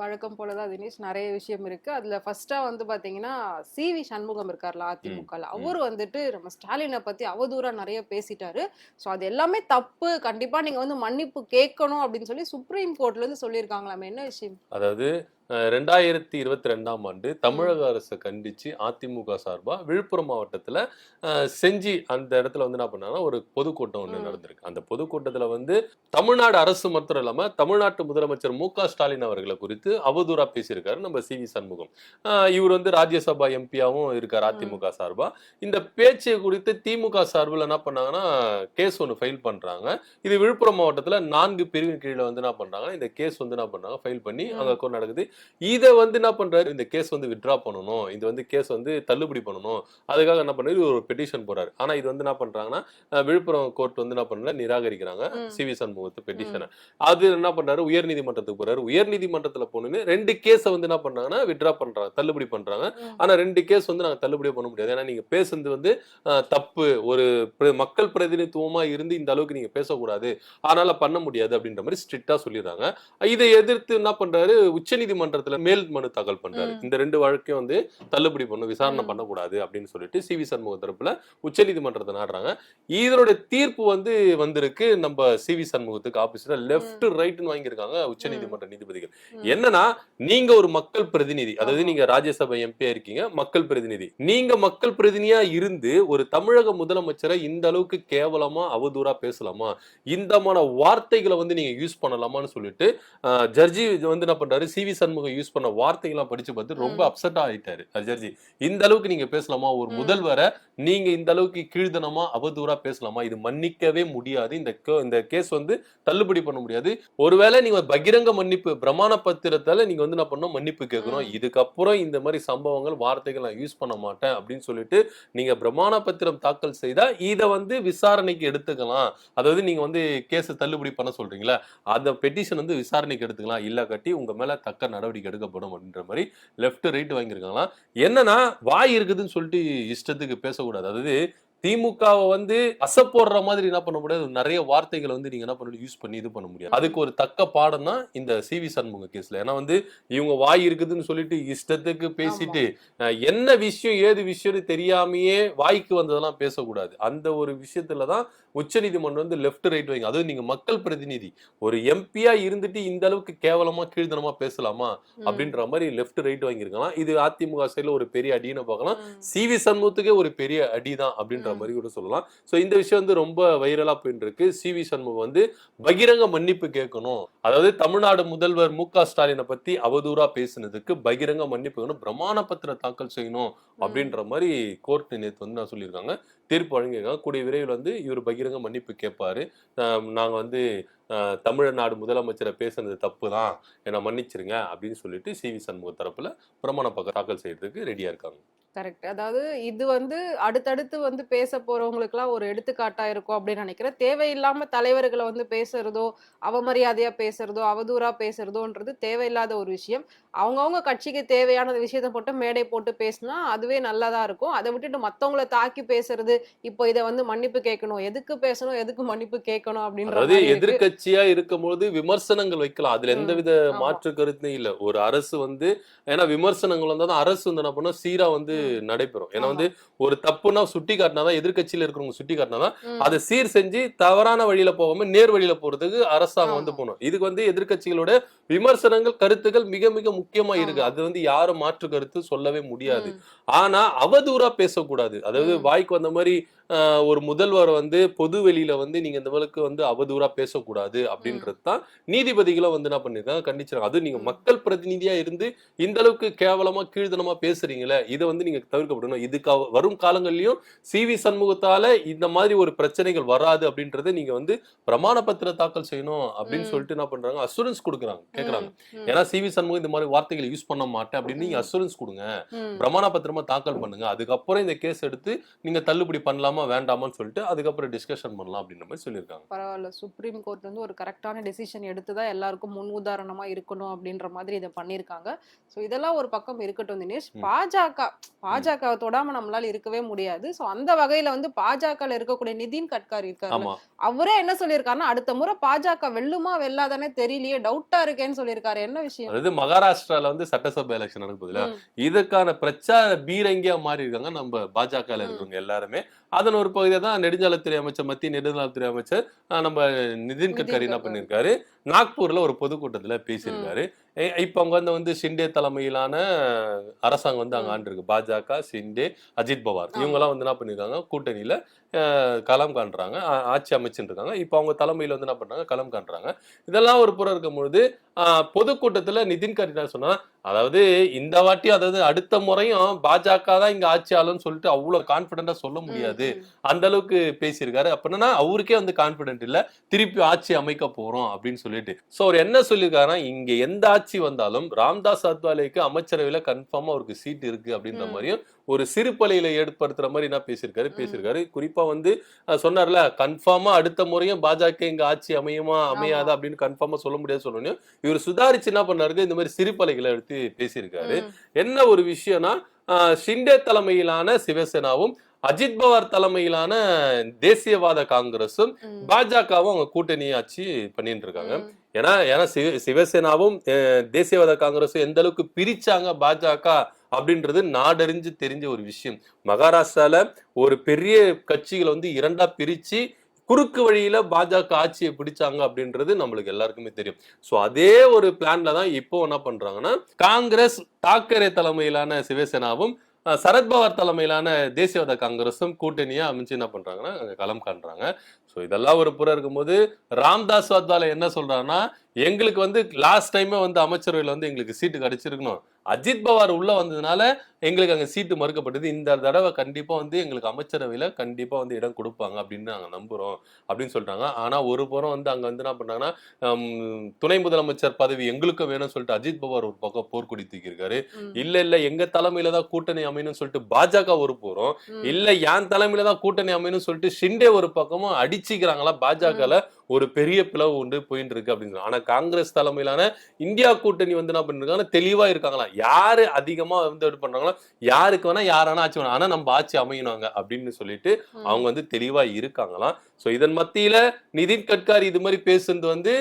வழக்கம் போலதான் தினேஷ் நிறைய விஷயம் இருக்கு. அதுல ஃபர்ஸ்டா வந்து பாத்தீங்கன்னா சி வி சண்முகம் இருக்கார்ல அதிமுகல. அவர் வந்துட்டு நம்ம ஸ்டாலினை பத்தி அவதூறா நிறைய பேசிட்டாரு. சோ அது எல்லாமே தப்பு. கண்டிப்பா நீங்க வந்து மன்னிப்பு கேட்கணும் அப்படின்னு சொல்லி சுப்ரீம் கோர்ட்ல இருந்து சொல்லியிருக்காங்களாமே. என்ன விஷயம்? அதாவது ரெண்டாயிரத்தி இருபத்தி ரெண்டாம் ஆண்டு தமிழக அரசை கண்டிச்சு அதிமுக சார்பா விழுப்புரம் மாவட்டத்துல செஞ்சி அந்த இடத்துல வந்து என்ன பண்ணாங்கன்னா ஒரு பொதுக்கூட்டம் ஒண்ணு. நடந்திருக்கு. அந்த பொதுக்கூட்டத்துல வந்து தமிழ்நாடு அரசு மாத்திரம் இல்லாம தமிழ்நாட்டு முதலமைச்சர் மு க ஸ்டாலின் அவர்களை குறித்து அவதூறா பேசியிருக்காரு நம்ம சி வி சண்முகம். இவர் வந்து ராஜ்யசபா எம்பியாவும் இருக்கார் அதிமுக சார்பா. இந்த பேச்சை குறித்து திமுக சார்பில் என்ன பண்ணாங்கன்னா கேஸ் ஒன்று ஃபைல் பண்றாங்க. இது விழுப்புரம் மாவட்டத்துல நான்கு பிரிவின் கீழே வந்து என்ன பண்றாங்க இந்த கேஸ் வந்து என்ன பண்றாங்க ஃபைல் பண்ணி. அங்க நடக்குது. இதை வந்து என்ன பண்றாரு இந்த கேஸ் வந்து வித்ட்ரா பண்ணணும். இது வந்து கேஸ் வந்து தள்ளுபடி பண்ணணும். அதுக்காக என்ன பண்ணாரு ஒரு பெட்டிஷன் போறாரு ஆனா இது வந்து என்ன பண்றாங்கன்னா அஹ், விழுப்புரம் கோர்ட் வந்து என்ன பண்றாங்க நிராகரிக்கிறாங்க. சி வி சண்முகத்து பெட்டிஷனை அது என்ன பண்றாரு உயர்நீதிமன்றத்துக்கு போறாரு. உயர்நீதிமன்றத்துல போனோன்னு ரெண்டு கேஸை வந்து என்ன பண்றாங்கன்னா வித்ட்ரா பண்றாங்க தள்ளுபடி பண்றாங்க. ஆனா ரெண்டு கேஸ் வந்து நாங்க தள்ளுபடியே பண்ண முடியாது. ஏன்னா நீங்க பேசுனது வந்து தப்பு. ஒரு மக்கள் பிரதிநிதித்துவமா இருந்து இந்த அளவுக்கு நீங்க பேசக்கூடாது. அதனால பண்ண முடியாது அப்படின்ற மாதிரி ஸ்ட்ரிக்டா சொல்லிடுறாங்க. இதை எதிர்த்து என்ன பண்றாரு? உச்சநீதிமன்றத்துல மேல் மனு தாக்கல் பண்றாரு. இந்த ரெண்டு வழக்கையும் வந்து தள்ளுபடி பண்ணும் விசாரணை. பண்ணக்கூடாது அப்படின்னு சொல்லிட்டு சி வி சண்முக தரப்புல உச்சநீதிமன்றத்தை நாடுறாங்க. இதனுடைய தீர்ப்பு வந்து வந்திருக்கு. நம்ம சி வி சண்முகத்துக்கு ஆப்போசிட்டா லெஃப்ட் ரைட்னு வாங்கியிருக்காங்க உச்சநீதிமன்ற நீதிபதிகள். ம். என்னன்னா நீங்க ஒரு மக்கள் பிரதிநிதி. அதாவது. நீங்க ராஜ்யசபா எம்பியா இருக்கீங்க மக்கள் பிரதிநிதி. நீங்க மக்கள் பிரதிநிதியா இருந்து ஒரு தமிழக முதலமைச்சரை இந்த அளவுக்கு கேவலமா அவதூறா பேசலாமா? இந்தமான வார்த்தைகளை வந்து நீங்க யூஸ் பண்ணலாமான்னு சொல்லிட்டு ஜட்ஜி வந்து என்ன பண்றாரு? சி வி சண்முகம் யூஸ் பண்ண வார்த்தைகள்லாம் படிச்சு பார்த்து ரொம்ப ம். அப்செட் ஆயிட்டாரு. ஜட்ஜி இந்த அளவுக்கு நீங்க பேசலாமா? ஒரு. முதல்வரை நீங்க இந்த அளவுக்கு கீழ்த்தனமா அவதூறா பேசலாமா? இது மன்னிக்கவே முடியாது. இந்த இந்த கேஸ் வந்து தள்ளுபடி பண்ண முடியாது. ஒருவேளை நீங்க பகிரங்க மன்னிப்பு பிரமாண பத்திரத்தால நீங்க வந்து என்ன பண்ணணும்? மன்னிப்பு கேட்கணும். இதுக்கப்புறம் இந்த மாதிரி சம்பவங்கள் வார்த்தைகள் நான் யூஸ் பண்ண மாட்டேன் அப்படின்னு சொல்லிட்டு நீங்க பிரமாண பத்திரம் தாக்கல் செய்தா இதை வந்து விசாரணைக்கு எடுத்துக்கலாம். அதாவது நீங்க வந்து கேஸ் தள்ளுபடி பண்ண சொல்றீங்களா அந்த பெட்டிஷன் வந்து விசாரணைக்கு எடுத்துக்கலாம். இல்ல கட்டி உங்க மேல தக்க நடவடிக்கை எடுக்கப்படும் அப்படின்ற மாதிரி லெஃப்ட் ரைட் வாங்கியிருக்காங்களாம். என்னன்னா வாய் இருக்குதுன்னு சொல்லிட்டு இஷ்டத்துக்கு பேசக்கூடாது. அதாவது திமுகவை வந்து அசப்போடுற மாதிரி என்ன பண்ண முடியாது? நிறைய வார்த்தைகளை வந்து நீங்க என்ன பண்ண யூஸ் பண்ணி இது பண்ண முடியாது. அதுக்கு ஒரு தக்க பாடம் தான் இந்த சி வி சண்முக கேஸ்ல ஏன்னா வந்து இவங்க வாய் இருக்குதுன்னு சொல்லிட்டு இஷ்டத்துக்கு பேசிட்டு என்ன விஷயம் ஏது விஷயம்னு தெரியாமையே வாய்க்கு வந்ததெல்லாம் பேசக்கூடாது. அந்த ஒரு விஷயத்துல தான் உச்சநீதிமன்றம் வந்து லெஃப்ட் ரைட் வைங்க. அதுவும் நீங்க மக்கள் பிரதிநிதி. ஒரு எம்பியா இருந்துட்டு இந்த அளவுக்கு கேவலமா கீழ்த்தனமா பேசலாமா. அப்படின்ற மாதிரி லெஃப்ட் ரைட் வாங்கியிருக்கலாம். இது அதிமுக சைடுல ஒரு பெரிய அடின்னு பார்க்கலாம். சி வி சண்முகத்துக்கே ஒரு பெரிய அடிதான் அப்படின்ற ம். மாதிரி கூட சொல்லலாம். சோ இந்த விஷயம் வந்து ரொம்ப வைரலா போயிட்டு இருக்கு சி வி சண்முகம் வந்து பகிரங்க மன்னிப்பு கேட்கணும். அதாவது தமிழ்நாடு முதல்வர் மு க ஸ்டாலினை பத்தி அவதூறா பேசினதுக்கு பகிரங்க மன்னிப்பு பிரமாண பத்திரம் தாக்கல் செய்யணும் அப்படின்ற மாதிரி கோர்ட் நேத்து வந்து நான் சொல்லியிருக்காங்க. தீர்ப்பு வழங்கியிருக்காங்க. கூடிய விரைவில் வந்து இவர் பகிரங்க மன்னிப்பு கேட்பாரு. நாங்கள் வந்து தமிழ்நாடு முதலமைச்சரை பேசுனது தப்பு தான் என்னை மன்னிச்சிருங்க அப்படின்னு சொல்லிட்டு சி வி சண்முக தரப்பில் பிரமாண பக்கம் தாக்கல் செய்யறதுக்கு ரெடியாக இருக்காங்க. கரெக்ட். அதாவது இது வந்து அடுத்தடுத்து வந்து பேச போறவங்களுக்குலாம் ஒரு எடுத்துக்காட்டா இருக்கும் அப்படின்னு நினைக்கிறேன். தேவையில்லாம தலைவர்களை வந்து பேசுறதோ அவமரியாதையா பேசுறதோ அவதூறா பேசுறதோன்றது தேவையில்லாத ஒரு விஷயம். அவங்கவுங்க கட்சிக்கு தேவையான விஷயத்த போட்டு மேடை போட்டு பேசினா அதுவே நல்லதா இருக்கும். அதை விட்டுட்டு மத்தவங்கள தாக்கி பேசுறது இப்போ இதை வந்து மன்னிப்பு கேட்கணும் எதுக்கு பேசணும் எதுக்கு மன்னிப்பு கேட்கணும் அப்படின்ற அதாவது மாதிரி இருக்கு. எதிர்க்கட்சியா இருக்கும்போது விமர்சனங்கள் வைக்கலாம். அதுல எந்தவித. மாற்று கருத்தும் இல்ல. ஒரு அரசு வந்து ஏன்னா விமர்சனங்கள் வந்தா தான் அரசு வந்து என்ன பண்ணும்? சீரா வந்து. நடைபெறும் ஏன்னா. வந்து ஒரு தப்புனா சுட்டி காட்டினாதான் எதிர்க்கட்சியில இருக்கிறவங்க சுட்டி காட்டினாதான். அதை சீர் செஞ்சு தவறான வழியில போகாம நேர் வழியில போறதுக்கு அரசாங்கம் வந்து. போகணும் இதுக்கு வந்து எதிர்க்கட்சிகளோட விமர்சனங்கள் கருத்துக்கள் மிக மிக முக்கியமா இருக்கு. அது வந்து யாரும் மாற்று கருத்து சொல்லவே முடியாது. ஆனா அவதூறா பேசக்கூடாது அதாவது. வாய்க்கு வந்த மாதிரி ஒரு முதல்வர் வந்து பொது வெளியில வந்து நீங்க இந்த அளவுக்கு வந்து அவதூறா பேசக்கூடாது அப்படின்றது தான் நீதிபதிகளும் வந்து என்ன பண்ணிருக்காங்க கண்டிச்சிருக்காங்க அது நீங்க. மக்கள் பிரதிநிதியா இருந்து இந்த அளவுக்கு கேவலமா கீழ்த்தனமா பேசுறீங்களே இதை வந்து நீங்க தவிர்க்கப்படணும். இதுக்கு வரும் காலங்கள்லயும் சி வி சண்முகத்தால இந்த மாதிரி ஒரு பிரச்சனைகள் வராது அப்படின்றத நீங்க வந்து பிரமாண பத்திர தாக்கல் செய்யணும் அப்படின்னு. சொல்லிட்டு என்ன பண்றாங்க? அசூரன்ஸ் கொடுக்குறாங்க கேக்குறாங்க. ம், ஏன்னா சி வி சண்முகம் இந்த மாதிரி வார்த்தைகளை யூஸ் பண்ண மாட்டேன் அப்படின்னு நீங்க அசூரன்ஸ் கொடுங்க. பிரமாண பத்திரமா தாக்கல் பண்ணுங்க. அதுக்கப்புறம் இந்த கேஸ் எடுத்து நீங்க தள்ளுபடி பண்ணலாமா வேண்டாமான்னு சொல்லிட்டு அதுக்கப்புறம் டிஸ்கஷன் பண்ணலாம் அப்படின்ற மாதிரி சொல்லியிருக்காங்க. பரவாயில்ல. சுப்ரீம் கோர்ட் வந்து ஒரு கரெக்டான டெசிஷன் எடுத்து தான் எல்லாருக்கும் முன் உதாரணமா இருக்கணும் அப்படின்ற மாதிரி இதை பண்ணியிருக்காங்க. ஸோ இதெல்லாம் ஒரு பக்கம் இருக்கட்டும் தினேஷ். பாஜக பாஜக தொடாம நம்மளால இருக்கவே முடியாது. ஸோ அந்த வகையில வந்து பாஜகல இருக்கக்கூடிய நிதின் கட்காரி இருக்காரு அவரே என்ன சொல்லியிருக்காருன்னா அடுத்த முறை பாஜக வெல்லுமா வெல்லாதானே தெரியலையே டவுட்டா இருக்கேன்னு சொல்லியிருக்காரு. என்ன விஷயம்? அதாவது மகாராஷ்டிரால வந்து சட்டசபை எலெக்ஷன் நடக்குதுல இதுக்கான பிரச்சார பீரங்கியா மாறி இருக்காங்க நம்ம பாஜக இருக்கிறவங்க எல்லாருமே. அதன் ஒரு பகுதியை தான் நெடுஞ்சாலைத்துறை அமைச்சர் மத்திய நெடுஞ்சாலைத்துறை அமைச்சர் நம்ம நிதின் கட்கரி என்ன கட்கரி. பண்ணிருக்காரு நாக்பூர்ல ஒரு பொதுக்கூட்டத்துல பேசியிருக்காரு. இப்ப அங்க வந்து வந்து ஷிண்டே தலைமையிலான அரசாங்கம் வந்து அங்க. ஆண்டிருக்கு. பாஜக ஷிண்டே அஜித் பவார். ஆமா. இவங்க எல்லாம் வந்து என்ன பண்ணிருக்காங்க? கூட்டணியில களம் காண்றாங்க. ஆட்சி அமைச்சுட்டு இருக்காங்க. இப்ப அவங்க தலைமையில வந்து என்ன பண்றாங்க? களம் காண்றாங்க. இதெல்லாம் ஒரு புறம் இருக்கும் பொழுது ஆஹ், பொதுக்கூட்டத்துல நிதின் கட்கரி சொன்னா அதாவது இந்த வாட்டி அதாவது அடுத்த முறையும் பாஜக தான் இங்க ஆட்சி ஆளுன்னு சொல்லிட்டு அவ்வளவு கான்பிடண்டா சொல்ல முடியாது. அந்த அளவுக்கு பேசியிருக்காரு. அப்படின்னா அவருக்கே வந்து கான்பிடென்ட் இல்ல. திருப்பி ஆட்சி அமைக்க போறோம் அப்படின்னு சொல்லிட்டு. சோ அவர் என்ன சொல்லியிருக்காருன்னா இங்க எந்த ஆட்சி வந்தாலும் ராம்தாஸ் அத்வாலேக்கு அமைச்சரவையில கன்ஃபார்மா அவருக்கு சீட் இருக்கு. அப்படின்ற. மாதிரியும் ஒரு சிறுபலையில ஏற்படுத்துற மாதிரி என்ன பேசியிருக்காரு. பேசியிருக்காரு. குறிப்பா வந்து சொன்னார்ல கன்ஃபார்மா அடுத்த முறையும் பாஜக இங்க ஆட்சி அமையுமா அமையாதா? அப்படின்னு கன்ஃபார்மா சொல்ல முடியாது சொல்லணும் இவர் சுதாரிச்சு என்ன பண்ணாரு இந்த மாதிரி சிறுபலைகளை எடுத்து பேசியிருக்காரு. என்ன ஒரு விஷயம்னா ஷிண்டே தலைமையிலான சிவசேனாவும் அஜித் பவார் தலைமையிலான தேசியவாத காங்கிரஸும் பாஜகவும் அவங்க கூட்டணி ஆட்சி பண்ணிட்டு இருக்காங்க ஏன்னா ஏன்னா சிவ- சிவசேனாவும் தேசியவாத காங்கிரஸும் எந்த அளவுக்கு பிரிச்சாங்க பாஜக அப்படின்றது நாடறிஞ்சு தெரிஞ்ச ஒரு விஷயம். மகாராஷ்டிரால ஒரு பெரிய கட்சிகளை வந்து இரண்டா பிரிச்சு குறுக்கு வழியில பாஜக ஆட்சியை பிடிச்சாங்க அப்படின்றது நம்மளுக்கு எல்லாருக்குமே தெரியும். ஸோ அதே ஒரு பிளான்ல தான் இப்போ என்ன பண்றாங்கன்னா காங்கிரஸ் தாக்கரே தலைமையிலான சிவசேனாவும் சரத்பவார் தலைமையிலான தேசியவாத காங்கிரஸும் கூட்டணியா அமைச்சு என்ன பண்றாங்கன்னா களம் காண்றாங்க. ஸோ இதெல்லாம் ஒரு புறம் இருக்கும்போது ராம்தாஸ் வாத்வால என்ன சொல்றாங்கன்னா எங்களுக்கு வந்து லாஸ்ட் டைமே வந்து அமைச்சரவையில் வந்து எங்களுக்கு சீட்டு கிடைச்சிருக்கணும். அஜித் பவார் உள்ள வந்ததுனால எங்களுக்கு அங்க சீட்டு மறுக்கப்பட்டது. இந்த தடவை கண்டிப்பா வந்து எங்களுக்கு அமைச்சரவையில கண்டிப்பா வந்து இடம் கொடுப்பாங்க அப்படின்னு நாங்க நம்புறோம் அப்படின்னு சொல்றாங்க. ஆனா ஒரு புறம் வந்து அங்க வந்து என்ன பண்றாங்கன்னா ஹம், துணை முதலமைச்சர் பதவி எங்களுக்கும் வேணும்னு சொல்லிட்டு அஜித் பவார் ஒரு பக்கம் போர்க்கொடி தூக்கியிருக்காரு. இல்ல இல்ல எங்க தலைமையில தான் கூட்டணி அமையணும்னு சொல்லிட்டு பாஜக ஒரு போறோம். ம். இல்ல என் தலைமையில தான் கூட்டணி அமையணும்னு சொல்லிட்டு ஷிண்டே ஒரு பக்கமும் அடிச்சுக்கிறாங்களா பாஜகல ஒரு பெரிய பிளவு உண்டு போயிட்டு இருக்கு அப்படின்னு ஆனா காங்கிரஸ் தலைமையிலான இந்தியா கூட்டணி வந்து என்ன பண்ணிருக்காங்க தெளிவா இருக்காங்களா? யாரு அதிகமா வந்து இது பண்றாங்களோ யாருக்கு வேணா யாரானா ஆட்சி வேணா ஆனா நம்ம ஆட்சி அமையணுங்க அப்படின்னு சொல்லிட்டு. அவங்க வந்து தெளிவா இருக்காங்களாம் சோ இதன் மத்தியில நிதின் கட்காரி இது மாதிரி பேசுனது வந்து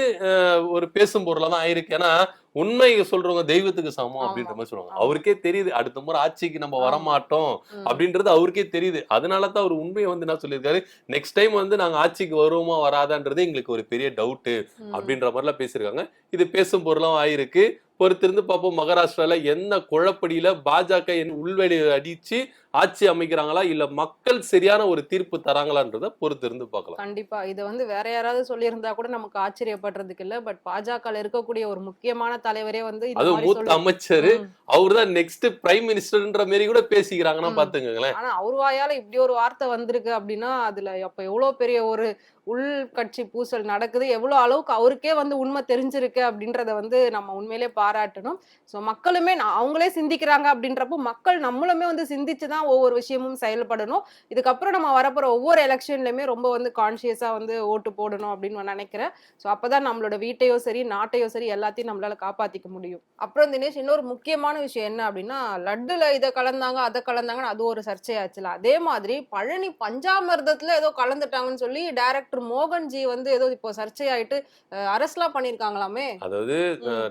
ஒரு பேசும் பொருளா தான் ஆயிருக்கு ஏன்னா உண்மை சொல்றவங்க தெய்வத்துக்கு சமம் அப்படின்ற. மாதிரி சொல்லுவாங்க. அவருக்கே தெரியுது அடுத்த முறை ஆட்சிக்கு நம்ம. வரமாட்டோம். அப்படின்றது அவருக்கே தெரியுது அதனால தான் அவர் உண்மையை வந்து என்ன சொல்லியிருக்காரு நெக்ஸ்ட் டைம் வந்து நாங்க ஆட்சிக்கு வருவோமா வராதான்றது எங்களுக்கு ஒரு பெரிய டவுட் ம். அப்படின்ற மாதிரிலாம் பேசியிருக்காங்க இது பேசும் பொருளும் ஆயிருக்கு பொறுத்திருந்து பார்ப்போம் மகாராஷ்டிரால என்ன குழப்படியில பாஜக என் உள்வெளி அடிச்சு ஆட்சி அமைக்கிறாங்களா இல்ல மக்கள் சரியான ஒரு தீர்ப்பு தராங்களான்றத பொறுத்திருந்து பார்க்கலாம். கண்டிப்பா. இதை வந்து வேற யாராவது சொல்லியிருந்தா கூட நமக்கு ஆச்சரியப்படுறதுக்கு இல்ல. பட் பாஜக இருக்கக்கூடிய ஒரு முக்கியமான தலைவரே வந்து மாதிரி மூத்த அமைச்சர். ம். அவர்தான் நெக்ஸ்ட் பிரைம் மினிஸ்டர்ன்ற மாரி கூட பேசிக்கிறாங்கன்னா. பாத்துக்கங்களேன் ஆனா அவர் வாயால இப்படி ஒரு வார்த்தை வந்திருக்கு அப்படின்னா அதுல அப்ப எவ்வளவு பெரிய ஒரு உள் கட்சி பூசல் நடக்குது? எவ்வளவு அளவுக்கு அவருக்கே வந்து உண்மை தெரிஞ்சிருக்கு அப்படின்றத வந்து நம்ம உண்மையிலே பாராட்டணும். ஸோ மக்களுமே அவங்களே சிந்திக்கிறாங்க அப்படின்றப்போ மக்கள் நம்மளுமே வந்து சிந்திச்சு தான் ஒவ்வொரு விஷயமும் செயல்படணும். இதுக்கப்புறம் நம்ம வரப்போற ஒவ்வொரு எலெக்ஷன்லயுமே ரொம்ப வந்து கான்சியஸா வந்து ஓட்டு போடணும் அப்படின்னு நான் நினைக்கிறேன். ஸோ அப்பதான் நம்மளோட வீட்டையோ சரி நாட்டையோ சரி எல்லாத்தையும் நம்மளால காப்பாத்திக்க முடியும். அப்புறம் தினேஷ் இன்னொரு முக்கியமான விஷயம் என்ன அப்படின்னா லட்டுல இதை கலந்தாங்க அதை கலந்தாங்கன்னு அது ஒரு சர்ச்சையாச்சுல. அதே மாதிரி பழனி பஞ்சாமிர்தத்துல ஏதோ கலந்துட்டாங்கன்னு சொல்லி டைரக்டர் மோகன்ஜி வந்து ஏதோ இப்போ சர்ச்சையாயிட்டு அரஸ்ட்லாம் பண்ணிருக்காங்களாமே. அதாவது.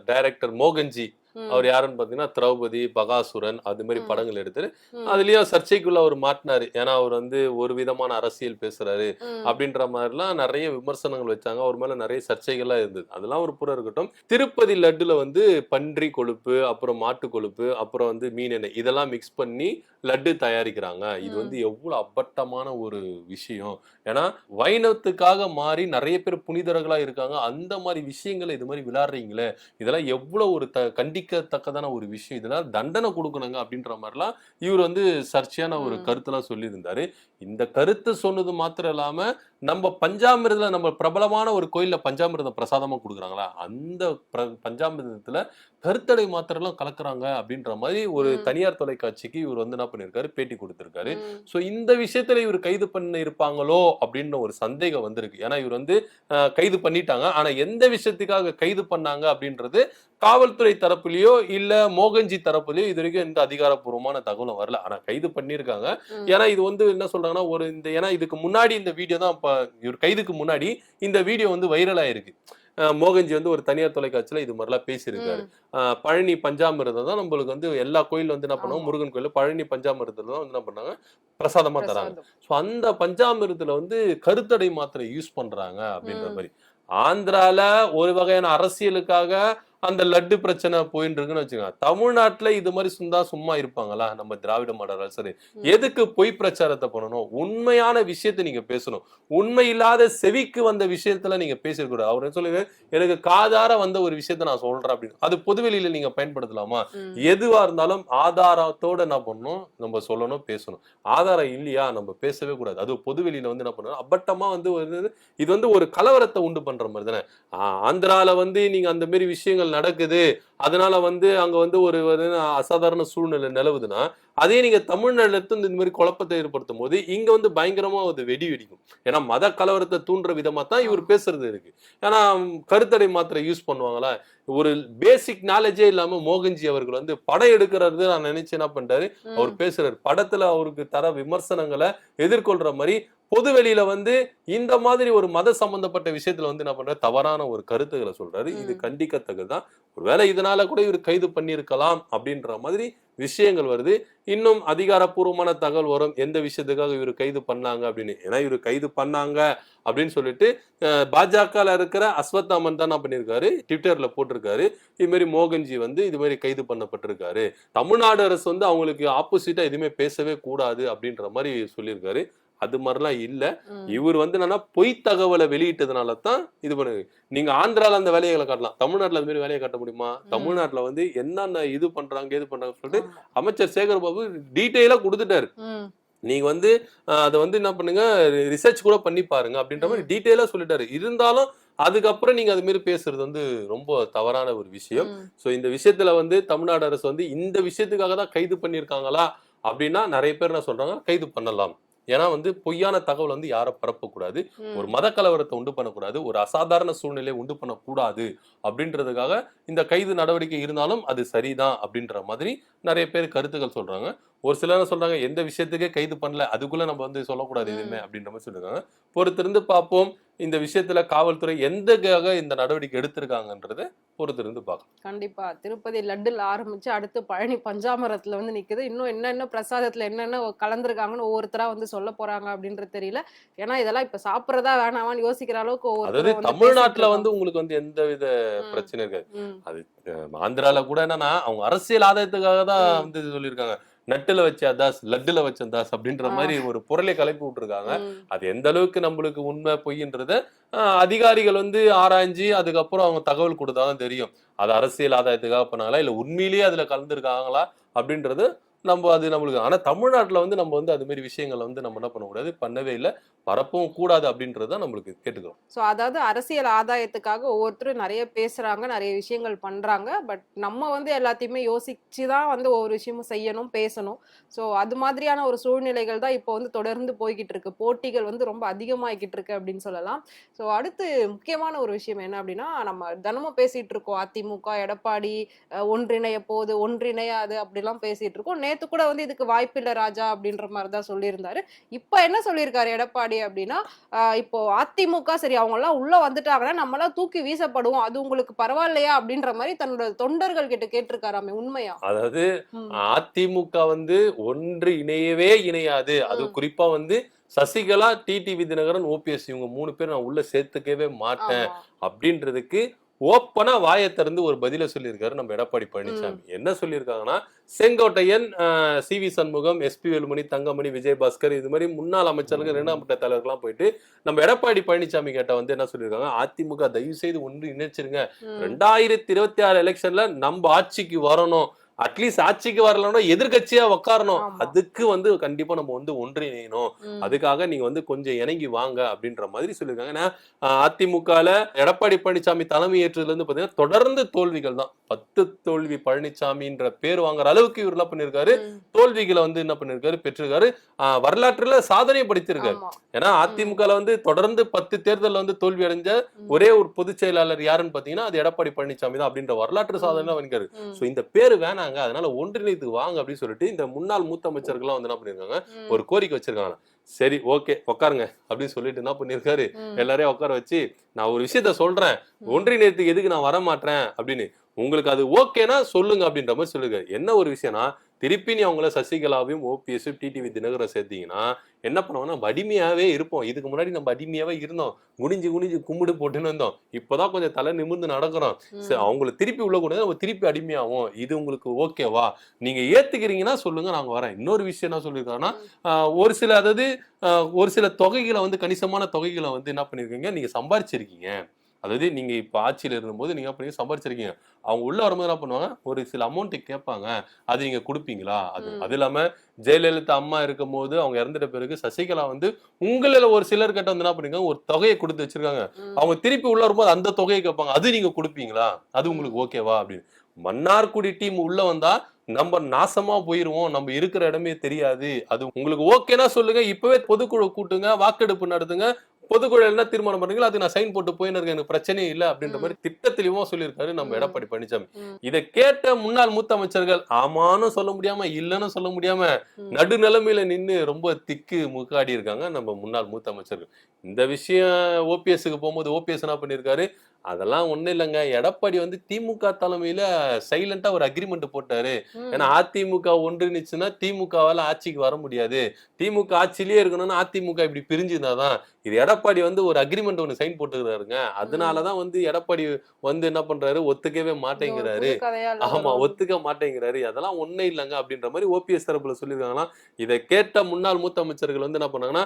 டைரக்டர் மோகன்ஜி. அவர் யாருன்னு பாத்தீங்கன்னா திரௌபதி பகாசுரன் அது மாதிரி. படங்கள் எடுத்து அதுலயும் சர்ச்சைக்குள்ள அவர் மாட்டினாரு. ஏன்னா அவர் வந்து ஒரு விதமான அரசியல் பேசுறாரு அப்படின்ற மாதிரிலாம் நிறைய விமர்சனங்கள் வச்சாங்க. அவர் மேல நிறைய சர்ச்சைகள்லாம் இருந்தது. அதெல்லாம் ஒரு புறம் இருக்கட்டும். திருப்பதி லட்டுல வந்து பன்றி கொழுப்பு அப்புறம் மாட்டு கொழுப்பு அப்புறம் வந்து மீன் எண்ணெய் இதெல்லாம் மிக்ஸ் பண்ணி லட்டு தயாரிக்கிறாங்க. இது. வந்து எவ்வளவு அப்பட்டமான ஒரு விஷயம். ஏன்னா வைணவத்துக்காக மாறி நிறைய பேர் புனிதர்களா இருக்காங்க. அந்த மாதிரி விஷயங்களை இது மாதிரி விளையாடுறீங்களே இதெல்லாம் எவ்வளவு ஒரு த கண்டிக்க கண்டிக்கத்தக்கதான ஒரு விஷயம். இதெல்லாம் தண்டனை கொடுக்கணுங்க அப்படின்ற மாதிரிலாம் இவர் வந்து சர்ச்சையான ஒரு ம். கருத்தெல்லாம் சொல்லியிருந்தாரு. இந்த கருத்து சொன்னது மாத்திரம் இல்லாம நம்ம பஞ்சாமிரதத்துல நம்ம பிரபலமான ஒரு கோயில்ல பஞ்சாமிரதம் பிரசாதமா கொடுக்குறாங்களா? அந்த பிர- பஞ்சாமிர்தத்துல கருத்தடை மாத்திரம் கலக்குறாங்க அப்படின்ற மாதிரி ஒரு. தனியார் தொலைக்காட்சிக்கு இவர் வந்து என்ன பண்ணிருக்காரு பேட்டி கொடுத்திருக்காரு. சோ இந்த விஷயத்துல இவர் கைது பண்ண இருப்பாங்களோ அப்படின்ற ஒரு சந்தேகம் வந்திருக்கு. ஏன்னா இவர் வந்து கைது பண்ணிட்டாங்க. ஆனா எந்த விஷயத்துக்காக கைது பண்ணாங்க அப்படின்றது காவல்துறை தரப்புலயோ இல்ல மோகன்ஜி தரப்புலயோ இது வரைக்கும் எந்த அதிகாரப்பூர்வமான தகவலும் வரல ஆனா கைது பண்ணிருக்காங்க. ஏன்னா இது வந்து என்ன சொல்றாங்கன்னா ஒரு இந்த ஏன்னா இதுக்கு முன்னாடி இந்த வீடியோ தான் இப்ப இவர் கைதுக்கு முன்னாடி இந்த வீடியோ வந்து வைரல் ஆயிருக்கு மோகன்ஜி வந்து ஒரு தனியார் தொலைக்காட்சியில இது மாதிரிலாம் பேசியிருக்காரு பழனி பஞ்சாமிரதம் தான் நம்மளுக்கு வந்து எல்லா கோயில்ல வந்து என்ன பண்ணுவோம். முருகன் கோயில் பழனி பஞ்சாமிரதத்துல தான் வந்து என்ன பண்ணாங்க பிரசாதமா தராங்க. ஸோ அந்த பஞ்சாமிரத்துல வந்து கருத்தடை மாத்திரை யூஸ் பண்றாங்க அப்படின்ற. மாதிரி ஆந்திரால ஒரு வகையான அரசியலுக்காக அந்த லட்டு பிரச்சனை போயிட்டு இருக்குன்னு வச்சுக்கோங்க. தமிழ்நாட்டுல இது மாதிரி சுந்தா சும்மா இருப்பாங்களா? நம்ம திராவிட மாடல் ம். எதுக்கு பொய் பிரச்சாரத்தை பண்ணணும்? உண்மையான விஷயத்தை நீங்க பேசணும். உண்மை இல்லாத செவிக்கு வந்த விஷயத்துல நீங்க பேசிருக்கூடாது அவர் சொல்லுங்க எனக்கு காதார வந்த ஒரு விஷயத்த நான் சொல்றேன் அப்படின்னு. அது பொதுவெளியில நீங்க பயன்படுத்தலாமா. எதுவா இருந்தாலும் ஆதாரத்தோட என்ன பண்ணணும். நம்ம சொல்லணும் பேசணும். ஆதாரம் இல்லையா? நம்ம பேசவே கூடாது. அது பொதுவெளியில வந்து என்ன பண்ணணும்? அப்பட்டமா வந்து இது வந்து ஒரு கலவரத்தை உண்டு பண்ற மாதிரி தானே? ஆந்திரால வந்து நீங்க அந்த மாதிரி விஷயங்கள் நடக்குது அதனால வந்து அங்க வந்து ஒரு அசாதாரண சூழ்நிலை நிலவுதுன்னா அதே நீங்க தமிழ்நாட்டுல இந்த மாதிரி குழப்பத்தை ஏற்படுத்தும் போது இங்க வந்து பயங்கரமா அது வெடி வெடிக்கும். ஏன்னா மத கலவரத்தை தூண்டுற விதமா தான் இவர் பேசுறது இருக்கு. ஏன்னா கருத்தடை மாத்திரை யூஸ் பண்ணுவாங்களா? ஒரு பேசிக் நாலேஜே இல்லாம மோகன்ஜி அவர்கள் வந்து படம் எடுக்கிறது நான் நினைச்சு என்ன பண்றாரு அவர். பேசுறாரு. படத்துல அவருக்கு தர விமர்சனங்களை எதிர்கொள்ற மாதிரி பொது வெளியில வந்து இந்த மாதிரி ஒரு மத சம்பந்தப்பட்ட விஷயத்துல வந்து என்ன பண்றாரு? தவறான ஒரு கருத்துக்களை சொல்றாரு. இது. கண்டிக்கத்தக்கதுதான். ஒருவேளை இதனால கூட இவர் கைது பண்ணியிருக்கலாம் அப்படின்ற மாதிரி விஷயங்கள் வருது. இன்னும் அதிகாரப்பூர்வமான தகவல் வரும். எந்த விஷயத்துக்காக இவர் கைது பண்ணாங்க அப்படின்னு. ஏன்னா இவர் கைது பண்ணாங்க அப்படின்னு சொல்லிட்டு பாஜகவில் இருக்கிற அஸ்வத்தாமன் தான் என்ன பண்ணியிருக்காரு. ட்விட்டரில் போட்டிருக்காரு. இதுமாரி மோகன்ஜி வந்து இது மாதிரி கைது பண்ணப்பட்டிருக்காரு. தமிழ்நாடு அரசு வந்து அவங்களுக்கு ஆப்போசிட்டாக எதுவுமே பேசவே கூடாது அப்படின்ற மாதிரி சொல்லியிருக்காரு. அது மாதிரிலாம் இல்ல. இவர் வந்து என்னன்னா பொய் தகவலை வெளியிட்டதுனால தான் இது பண்ணுது. நீங்க ஆந்திரால அந்த வேலைகளை காட்டலாம். தமிழ்நாட்டுல அந்த மாதிரி வேலையை காட்ட முடியுமா? தமிழ்நாட்டுல வந்து என்னென்ன இது பண்றாங்க இது பண்றாங்கன்னு சொல்லிட்டு. அமைச்சர் சேகர் பாபு டீட்டெயிலா கொடுத்துட்டாரு. நீங்க வந்து அதை வந்து என்ன பண்ணுங்க ரிசர்ச் கூட பண்ணி பாருங்க அப்படின்ற மாதிரி டீட்டெயிலா சொல்லிட்டாரு. இருந்தாலும் அதுக்கப்புறம் நீங்க அது மாதிரி பேசுறது வந்து ரொம்ப தவறான ஒரு விஷயம். சோ இந்த விஷயத்துல வந்து தமிழ்நாடு அரசு வந்து இந்த விஷயத்துக்காக தான் கைது பண்ணியிருக்காங்களா அப்படின்னா நிறைய பேர் என்ன சொல்றாங்க கைது பண்ணலாம். ஏன்னா வந்து பொய்யான தகவல் வந்து யாரை பரப்பக்கூடாது. ஒரு மத கலவரத்தை உண்டு பண்ணக்கூடாது. ஒரு அசாதாரண சூழ்நிலையை உண்டு பண்ணக்கூடாது அப்படின்றதுக்காக இந்த கைது நடவடிக்கை இருந்தாலும் அது சரிதான் அப்படின்ற மாதிரி நிறைய பேர் கருத்துக்கள் சொல்றாங்க. ஒரு சிலர் என்ன சொல்றாங்க எந்த விஷயத்துக்கே கைது பண்ணல அதுக்குள்ள நம்ம வந்து சொல்லக்கூடாது எதுவுமே அப்படின்ற மாதிரி சொல்லிருக்காங்க. பொறுத்திருந்து பார்ப்போம் இந்த விஷயத்துல காவல்துறை எந்தக்காக இந்த நடவடிக்கை எடுத்திருக்காங்கன்றத பொறுத்திருந்து பார்க்கலாம். கண்டிப்பா. திருப்பதி லட்டுல ஆரம்பிச்சு அடுத்து பழனி பஞ்சாமரத்துல வந்து நிக்குது. இன்னும் என்னென்ன பிரசாதத்துல என்னென்ன கலந்துருக்காங்கன்னு ஒவ்வொருத்தரா வந்து சொல்ல போறாங்க அப்படின்றது தெரியல. ஏன்னா இதெல்லாம் இப்ப சாப்பிடறதா வேணாமான்னு யோசிக்கிற அளவுக்கு அதாவது தமிழ்நாட்டுல வந்து உங்களுக்கு வந்து எந்த வித. பிரச்சனை இருக்காது. அஹ் ஆந்திரால கூட என்னன்னா அவங்க அரசியல் ஆதாயத்துக்காக தான். வந்து சொல்லியிருக்காங்க. நட்டுல வச்ச தாஸ் லட்டுல வச்ச தாஸ் அப்படின்ற. மாதிரி ஒரு பொருளை கலப்பி விட்டுருக்காங்க. அது எந்த அளவுக்கு நம்மளுக்கு உண்மை பொய்ன்றத அதிகாரிகள் வந்து ஆராய்ஞ்சு அதுக்கப்புறம் அவங்க தகவல் கொடுத்தாதான் தெரியும் அது அரசியல் ஆதாயத்துக்காக பண்ணாங்களா இல்ல உண்மையிலேயே அதுல கலந்துருக்காங்களா அப்படின்றது நம்ம அது நம்மளுக்கு ஆனால் தமிழ்நாட்டில் வந்து நம்ம வந்து அதுமாரி விஷயங்களை வந்து நம்ம என்ன பண்ணக்கூடாது? பண்ணவே இல்லை. பரப்பவும் கூடாது அப்படின்றது தான் நம்மளுக்கு கேட்டுக்கிறோம். ஸோ அதாவது அரசியல் ஆதாயத்துக்காக ஒவ்வொருத்தரும் நிறைய பேசுகிறாங்க நிறைய விஷயங்கள் பண்ணுறாங்க பட் நம்ம வந்து எல்லாத்தையுமே யோசிச்சு தான் வந்து ஒவ்வொரு விஷயமும் செய்யணும் பேசணும். ஸோ அது மாதிரியான ஒரு சூழ்நிலைகள் தான் இப்போ வந்து தொடர்ந்து போய்கிட்டு இருக்கு. போட்டிகள் வந்து ரொம்ப அதிகமாகிக்கிட்டு இருக்கு அப்படின்னு சொல்லலாம். ஸோ அடுத்து முக்கியமான ஒரு விஷயம் என்ன அப்படின்னா நம்ம தினமும் பேசிகிட்டு இருக்கோம். அதிமுக எடப்பாடி ஒன்றிணைய போது ஒன்றிணையாது அப்படிலாம் பேசிகிட்டு இருக்கோம். நேத்து கூட வந்து இதுக்கு வாய்ப்பில்லை ராஜா அப்படின்ற மாதிரி தான் சொல்லியிருந்தாரு இப்போ என்ன சொல்லியிருக்காரு எடப்பாடி அப்படின்னா இப்போ அதிமுக சரி அவங்க எல்லாம் உள்ள வந்துட்டாங்கன்னா நம்ம எல்லாம் தூக்கி வீசப்படுவோம் அது உங்களுக்கு பரவாயில்லையா அப்படின்ற மாதிரி தன்னோட தொண்டர்கள் கிட்ட கேட்டிருக்காராமே உண்மையா அதாவது. அதிமுக வந்து ஒன்று இணையவே இணையாது அது. குறிப்பா வந்து சசிகலா டிடி விதிநகரன் ஓபிஎஸ் இவங்க மூணு பேர் நான் உள்ள சேர்த்துக்கவே மாட்டேன். அப்படின்றதுக்கு ஓப்பனா வாயை திறந்து ஒரு பதில சொல்லியிருக்காரு நம்ம எடப்பாடி பழனிசாமி. என்ன சொல்லியிருக்காங்கன்னா Sengottaiyan C V Shanmugam SP Velumani Thangamani Vijayabaskar இது மாதிரி முன்னாள் அமைச்சர்கள் இரண்டாம் தலைவர்கள்லாம் போயிட்டு நம்ம எடப்பாடி பழனிசாமி கிட்ட வந்து என்ன சொல்லியிருக்காங்க அதிமுக தயவு செய்து ஒன்று இணைச்சிருங்க. ரெண்டாயிரத்தி இருபத்தி ஆறு எலெக்ஷன்ல நம்ம ஆட்சிக்கு வரணும். அட்லீஸ்ட் ஆட்சிக்கு வரலன்னா எதிர்க்கட்சியா உட்காரணும். அதுக்கு வந்து கண்டிப்பா நம்ம வந்து ஒன்றிணையணும். அதுக்காக நீங்க வந்து கொஞ்சம் இணங்கி வாங்க அப்படின்ற மாதிரி சொல்லியிருக்காங்க ஏன்னா அதிமுகல எடப்பாடி பழனிசாமி தலைமை ஏற்றதுல இருந்து பாத்தீங்கன்னா தொடர்ந்து தோல்விகள் தான் பத்து தோல்வி பழனிசாமின்ற பேர் வாங்குற அளவுக்கு இவர் என்ன பண்ணிருக்காரு. தோல்விகளை வந்து என்ன பண்ணிருக்காரு பெற்றிருக்காரு வரலாற்றுல சாதனை படுத்திருக்காரு. ஏன்னா அதிமுகல வந்து தொடர்ந்து பத்து தேர்தல்ல வந்து தோல்வி அடைஞ்ச. ஒரே ஒரு பொதுச் செயலாளர் யாருன்னு பாத்தீங்கன்னா அது எடப்பாடி பழனிசாமி தான் அப்படின்ற வரலாற்று சாதனை பண்ணிருக்காரு ம். சோ இந்த பேரு வேணாங்க அதனால ஒன்றிணைத்து வாங்க அப்படின்னு சொல்லிட்டு இந்த முன்னாள் மூத்த அமைச்சர்கள்லாம் வந்து என்ன பண்ணிருக்காங்க. ஒரு கோரிக்கை வச்சிருக்காங்க. சரி ஓகே உட்காருங்க அப்படின்னு சொல்லிட்டு என்ன பண்ணிருக்காரு. எல்லாரையும் உட்கார வச்சு நான் ஒரு விஷயத்த சொல்றேன். ஒன்றிணையத்துக்கு எதுக்கு நான் வர மாட்டேன் அப்படின்னு. உங்களுக்கு அது ஓகேனா சொல்லுங்க அப்படின்ற மாதிரி சொல்லுங்க என்ன ஒரு விஷயம்னா திருப்பி நீ அவங்கள சசிகலாவையும் ஓபிஎஸ் டிடிவி தினகரம் சேர்த்தீங்கன்னா என்ன பண்ணுவாங்கன்னா நம்ம அடிமையாவே இருப்போம். இதுக்கு முன்னாடி நம்ம அடிமையாவே இருந்தோம். குனிஞ்சு குனிஞ்சு கும்பிடு போட்டுன்னு இருந்தோம். இப்பதான் கொஞ்சம் தலை நிமிர்ந்து நடக்கிறோம். சரி, அவங்கள திருப்பி உள்ள கொண்டு நம்ம திருப்பி அடிமையாகும் இது உங்களுக்கு ஓகேவா? நீங்க ஏத்துக்கிறீங்கன்னா சொல்லுங்க நாங்க வரேன். இன்னொரு விஷயம் என்ன சொல்லியிருக்காங்கன்னா ஒரு சில அதாவது ஒரு சில தொகைகளை வந்து கணிசமான தொகைகளை வந்து என்ன பண்ணிருக்கீங்க நீங்க சம்பாரிச்சிருக்கீங்க. அதாவது நீங்க இப்ப ஆட்சியில இருந்தபோது நீங்க பண்ணி சம்பாரிச்சிருக்கீங்க. அவங்க உள்ள வரும்போது என்ன பண்ணுவாங்க? ஒரு சில அமௌண்ட் கேட்பாங்க. அது நீங்க கொடுப்பீங்களா? அது. அது இல்லாம ஜெயலலிதா அம்மா இருக்கும் போது அவங்க இறந்துட்ட பிறகு சசிகலா வந்து உங்களில் ஒரு சிலர் கிட்ட வந்து என்ன பண்ணிருக்காங்க? ஒரு தொகையை கொடுத்து வச்சிருக்காங்க. அவங்க திருப்பி உள்ள வரும்போது அந்த தொகையை கேட்பாங்க. அது நீங்க கொடுப்பீங்களா? அது உங்களுக்கு ஓகேவா அப்படின்னு. மன்னார்குடி டீம் உள்ள வந்தா நம்ம நாசமா போயிருவோம். நம்ம இருக்கிற இடமே தெரியாது. அது உங்களுக்கு ஓகேனா சொல்லுங்க. இப்பவே பொதுக்குழு கூட்டுங்க. வாக்கெடுப்பு நடத்துங்க. பொதுக்குழு என்ன தீர்மானம் பண்றீங்களோ அதுக்கு நான் சைன் போட்டு போயின்னு இருக்கேன் எனக்கு பிரச்சனையே இல்லை அப்படின்ற மாதிரி திட்ட தெளிவா சொல்லியிருக்காரு நம்ம. எடப்பாடி பழனிசாமி. இதை கேட்ட முன்னாள் மூத்த அமைச்சர்கள் ஆமான்னு சொல்ல முடியாம இல்லைன்னு சொல்ல முடியாம. நடுநிலைமையில நின்னு ரொம்ப திக்கு முக்காடி இருக்காங்க நம்ம முன்னாள் மூத்த அமைச்சர்கள் இந்த விஷயம் ஓபிஎஸ்க்கு போகும்போது ஓபிஎஸ் என்ன பண்ணியிருக்காரு அதெல்லாம் ஒண்ணும் இல்லைங்க. எடப்பாடி வந்து திமுக தலைமையில சைலண்டா ஒரு அக்ரிமெண்ட் போட்டாரு. ஏன்னா அதிமுக ஒன்றிணைச்சுன்னா திமுகவால ஆட்சிக்கு வர முடியாது. திமுக ஆட்சியிலேயே இருக்கணும்னா அதிமுக இப்படி பிரிஞ்சிருந்தாதான் இது எடப்பாடி வந்து ஒரு அக்ரிமெண்ட் ஒன்னு சைன் போட்டுக்கிறாருங்க அதனாலதான் வந்து எடப்பாடி வந்து என்ன பண்றாரு? ஒத்துக்கவே மாட்டேங்கிறாரு. ஆமா ஒத்துக்க மாட்டேங்கிறாரு. அதெல்லாம் ஒண்ணே இல்லைங்க அப்படின்ற மாதிரி ஓபிஎஸ் தரப்புல சொல்லியிருக்காங்களாம். இதை கேட்ட முன்னாள் மூத்த அமைச்சர்கள் வந்து என்ன பண்ணாங்கன்னா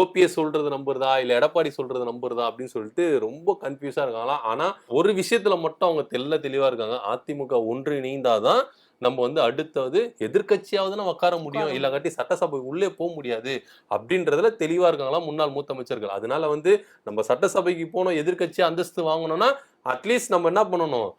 ஓபிஎஸ் சொல்றது நம்புறதா? இல்ல எடப்பாடி சொல்றது நம்புறதா? அப்படின்னு சொல்லிட்டு ரொம்ப கன்ஃபியூஸா இருக்காங்களாம் ஆனா ஒரு விஷயத்துல மட்டும் அவங்க தெல்ல தெளிவா இருக்காங்க. அதிமுக ஒன்றிணைந்தாதான் நம்ம வந்து அடுத்தது எதிர்க்கட்சியாவது நம்ம உட்கார முடியும். இல்லாட்டி சட்டசபை உள்ளே போக முடியாது. அப்படின்றதுல தெளிவா இருக்காங்களா முன்னாள் மூத்த அமைச்சர்கள் அதனால வந்து நம்ம சட்டசபைக்கு போனோம் எதிர்க்கட்சி அந்தஸ்து வாங்கணும்னா அட்லீஸ்ட் நம்ம என்ன பண்ணணும்?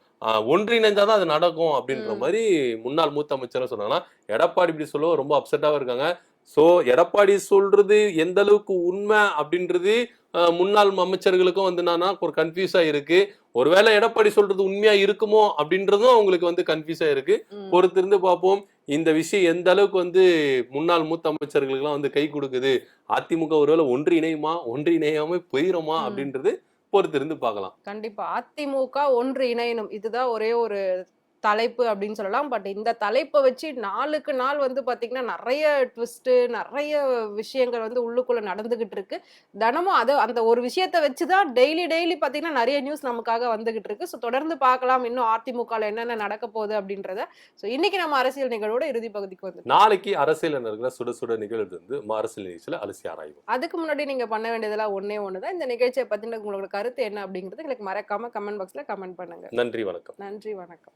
ஒன்றிணைஞ்சாதான் அது நடக்கும் அப்படின்ற. மாதிரி முன்னாள் மூத்த அமைச்சரும் சொன்னாங்கன்னா எடப்பாடி இப்படி சொல்ல ரொம்ப அப்செட்டாக இருக்காங்க. சோ எடப்பாடி சொல்றது எந்த அளவுக்கு உண்மை அப்படின்றது முன்னாள் அமைச்சர்களுக்கும் வந்து என்னன்னா ஒரு கன்ஃபியூஸா இருக்கு. ஒருவேளை எடப்பாடி சொல்றது உண்மையா இருக்குமோ அப்படின்றதும் அவங்களுக்கு வந்து கன்ஃபியூஸா இருக்கு. பொறுத்திருந்து பார்ப்போம். இந்த விஷயம் எந்த அளவுக்கு வந்து முன்னாள் மூத்த அமைச்சர்களுக்கெல்லாம் வந்து கை கொடுக்குது? அதிமுக ஒருவேளை ஒன்று இணையுமா? ஒன்று இணையாம போயிருமா ம். அப்படின்றது பொறுத்திருந்து பார்க்கலாம். கண்டிப்பா. அதிமுக ஒன்று இணையணும். இதுதான் ஒரே ஒரு தலைப்பு அப்படின்னு சொல்லலாம். பட் இந்த தலைப்பை வச்சு நாளுக்கு நாள் வந்து பாத்தீங்கன்னா நிறைய ட்விஸ்ட் நிறைய விஷயங்கள் வந்து உள்ளுக்குள்ள நடந்துகிட்டு இருக்கு. தினமும் அது அந்த ஒரு விஷயத்தை வச்சுதான் டெய்லி டெய்லி பாத்தீங்கன்னா நிறைய நியூஸ் நமக்காக வந்துகிட்டு இருக்கு. ஸோ தொடர்ந்து பார்க்கலாம் இன்னும் அதிமுகல என்னென்ன நடக்க போகுது அப்படின்றத. ஸோ இன்னைக்கு நம்ம அரசியல் நிகழ்வோட இறுதி பகுதிக்கு வந்து நாளைக்கு அரசியல் நடக்கிற சுட சுட நிகழ்வு வந்து அரசியல் நிகழ்ச்சியில அலசி ஆராய்வோம். அதுக்கு முன்னாடி நீங்க பண்ண வேண்டியதெல்லாம் ஒண்ணே ஒண்ணுதான். இந்த நிகழ்ச்சியை பத்தின உங்களோட கருத்து என்ன அப்படிங்கிறது எங்களுக்கு மறக்காம கமெண்ட் பாக்ஸ்ல கமெண்ட் பண்ணுங்க. நன்றி வணக்கம். நன்றி வணக்கம்.